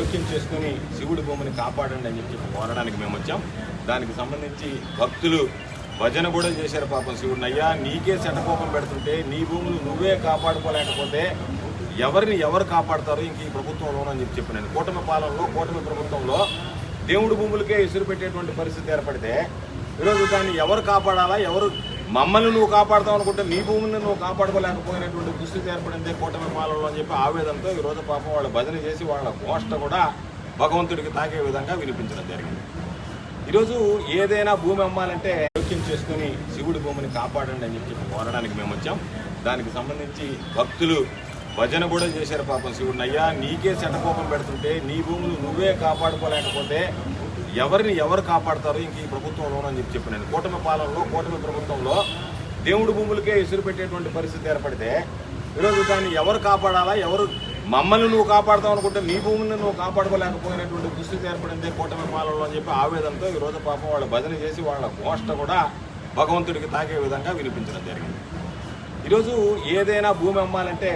జోక్యం చేసుకుని శివుడి భూమిని కాపాడండి అని చెప్పి కోరడానికి మేము వచ్చాం. దానికి సంబంధించి భక్తులు భజన కూడా చేశారు పాపం శివుడిని. అయ్యా నీకే శటకోపం పెడుతుంటే నీ భూములు నువ్వే కాపాడుకోలేకపోతే ఎవరిని ఎవరు కాపాడతారు? ఇంక ఈ ప్రభుత్వంలోనని చెప్పి చెప్పినాను కూటమి పాలనలో కూటమి ప్రభుత్వంలో దేవుడి భూములకే ఎసురు పెట్టేటువంటి పరిస్థితి ఏర్పడితే ఈరోజు దాన్ని ఎవరు కాపాడాలా? ఎవరు మమ్మల్ని నువ్వు కాపాడతావు అనుకుంటే నీ భూమిని నువ్వు కాపాడుకోలేకపోయినటువంటి దుస్థితి ఏర్పడిందే కూటమి పాలనలో అని చెప్పి ఆవేదనతో ఈ రోజు పాపం వాళ్ళు భజన చేసి వాళ్ళ ఘోష కూడా భగవంతుడికి తాకే విధంగా వినిపించడం జరిగింది. ఈరోజు ఏదైనా భూమి అమ్మాలంటే జోక్యం చేసుకుని శివుడి భూమిని కాపాడండి అని చెప్పి కోరడానికి మేము వచ్చాం. దానికి సంబంధించి భక్తులు భజన కూడా చేశారు పాపం శివుడిని. అయ్యా నీకే శటకోపం పెడుతుంటే నీ భూములు నువ్వే కాపాడుకోలేకపోతే ఎవరిని ఎవరు కాపాడతారు ఇంక ఈ ప్రభుత్వంలోనని చెప్పి చెప్పినాను కూటమి పాలనలో కూటమి ప్రభుత్వంలో దేవుడి భూములకే ఎసురు పెట్టేటువంటి పరిస్థితి ఏర్పడితే ఈరోజు దాన్ని ఎవరు కాపాడాలా? ఎవరు మమ్మల్ని నువ్వు కాపాడతావు అనుకుంటే నీ భూమిని నువ్వు కాపాడుకోలేకపోయినటువంటి దుస్థితి ఏర్పడిందే కూటమి పాలనలో అని చెప్పి ఆవేదనతో ఈరోజు పాపం వాళ్ళు భజన చేసి వాళ్ళ ఘోష కూడా భగవంతుడికి తాకే విధంగా వినిపించడం జరిగింది. ఈరోజు ఏదైనా భూమి అమ్మాలంటే